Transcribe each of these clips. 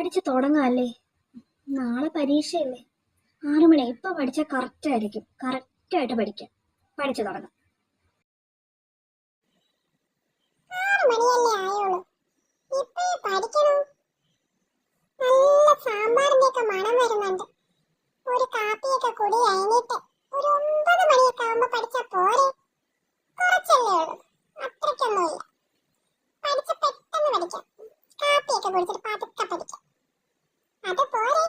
പഠിച്ച് തുടങ്ങാല്ലേ? നാളെ പരീക്ഷയല്ലേ? ആറു മണി. ഇപ്പൊ പഠിച്ചാൽ കറക്റ്റ് ആയിരിക്കും. കറക്റ്റ് ആയിട്ട് പഠിക്കാം. പഠിച്ചു തുടങ്ങാം. ഒരു കാപ്പിയൊക്കെ കുടി ഒരു ഒമ്പത് മണിയൊക്കെ ആവുമ്പോ പഠിച്ചാ പോരെ? കുറച്ചല്ലേ ഉള്ളൂ. അത്രയ്ക്കൊന്നുമില്ല. പഠിച്ച പെട്ടെന്ന് പഠിക്കാം. കാപ്പിയൊക്കെ കുടിച്ചിട്ട് പതുക്കെ പഠിക്കാം അത് പോരെ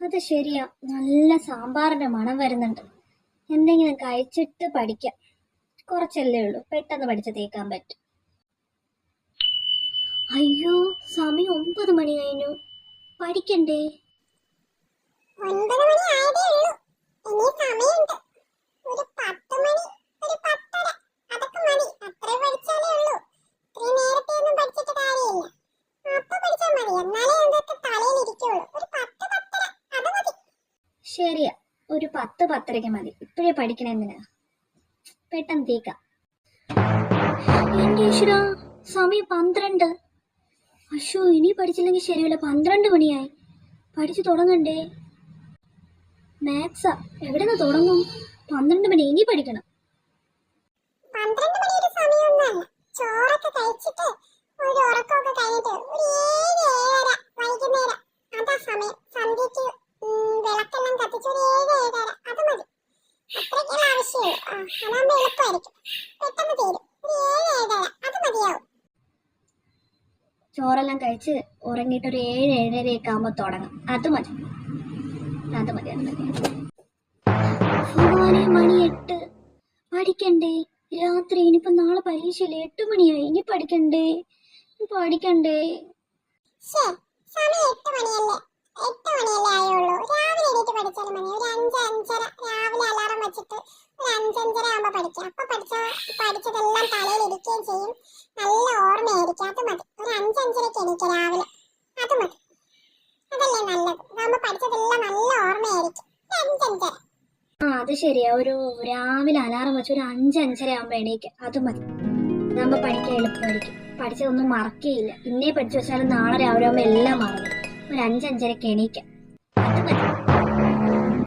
അത് ശരിയാ. നല്ല സാമ്പാറിന്റെ മണം വരുന്നുണ്ട്. എന്തെങ്കിലും കഴിച്ചിട്ട് പഠിക്കാം. കുറച്ചല്ലേ ഉള്ളൂ. പെട്ടെന്ന് പഠിച്ച് തേക്കാൻ പറ്റും. അയ്യോ സമയം ഒമ്പത് മണി കഴിഞ്ഞു. പഠിക്കണ്ടേ ഒൻപത് മണി ആയതേ ഉള്ളൂ ഇനി സമയമുണ്ട് ഒരു പത്ത് മണി ഒരു പത്തര അതൊക്കെ മതി അത്രേ പഠിച്ചാലേ ഉള്ളൂ ഇത്രയും നേരത്തെ ഒന്നും പഠിച്ചിട്ട് കാര്യമില്ല അപ്പൊ പഠിച്ചാൽ മതി എന്നാലേ അതൊക്കെ തലയിൽ ഇരിക്കുള്ളൂ ഒരു പത്ത് പത്തര അത് മതി ശരിയാ. ഒരു പത്ത് പത്തരയ്ക്ക് മതി. ഇപ്പോഴേ പഠിക്കണേ എന്തിനാ? പെട്ടെന്ന് തീക്കാം. സമയം പന്ത്രണ്ട്. അശോ ഇനി പഠിച്ചില്ലെങ്കിൽ ശരിയല്ല. പന്ത്രണ്ട് മണിയായി. പഠിച്ചു തുടങ്ങണ്ടേ. മാത്സാ എവിടെ നിന്ന് തുടങ്ങും? പന്ത്രണ്ട് മണി ഇനി പഠിക്കണം. പന്ത്രണ്ട് മണി ഒരു സമയമൊന്നുമല്ല. ചോറൊക്കെ കഴിച്ചിട്ട് ഒരു ഉറക്കമൊക്കെ കഴിഞ്ഞിട്ട് ഒരു ഏഴ് ഏഴര വൈകുന്നേരം അതാ സമയം സന്ധ്യക്ക് ഉം, വിളക്കെല്ലാം കത്തിച്ച് ഒരു ഏഴ് ഏഴര അത് മതി അത്രയ്ക്കുള്ള അതാകുമ്പോൾ എളുപ്പമായിരിക്കും പെട്ടെന്ന് ഒരു ഏഴ് ഏഴര അത് മതിയാവും ചോറെല്ലാം കഴിച്ച് ഉറങ്ങിയിട്ട് ഒരു ഏഴ് ഏഴരയൊക്കെ ആകുമ്പോൾ തുടങ്ങാം. അത് മതി. അത് മതി അത് മതി. മണി എട്ട് പഠിക്കണ്ടേ? രാത്രി ഇനിയിപ്പോ നാളെ പരീക്ഷയില്ലേ? എട്ട് മണിയായി. ഇനി പഠിക്കണ്ടേ? പഠിക്കണ്ടേ? സമയം മണിയല്ലേ? മണിയല്ലേ ആയുള്ളൂ. രാവിലെ എണീറ്റ് ഒരു അഞ്ച് അഞ്ചര രാവിലെ അലാറം വെച്ചിട്ട് അഞ്ചഞ്ചര ആകുമ്പോൾ പഠിക്കുക അപ്പൊ പഠിച്ച പഠിച്ചതെല്ലാം തലയിൽ ഇരിക്കുകയും ചെയ്യും. നല്ല ഓർമ്മയായിരിക്കും. അത് മതി. ഒരു അഞ്ചഞ്ചരക്ക് എനിക്ക് രാവിലെ. അത് മതി. അതല്ലേ നല്ലത്. അതാകുമ്പോൾ പഠിച്ചതെല്ലാം നല്ല ഓർമ്മയായിരിക്കും. അഞ്ചഞ്ചര. ആ അത് ശരിയാ. ഒരു രാവിലെ അലാറം വെച്ച് ഒരു അഞ്ചഞ്ചര ആകുമ്പോൾ എണീക്കാം. അത് മതി. അതാകുമ്പോൾ പഠിക്കാൻ എളുപ്പമായിരിക്കും. പഠിച്ചതൊന്നും മറക്കുകയില്ല ഇന്നേ പഠിച്ചു വെച്ചാലും നാളെ രാവിലെ ആകുമ്പോൾ എല്ലാം മറന്നു. ഒരു അഞ്ചഞ്ചരക്ക് എണീക്കാം. അത് മതി.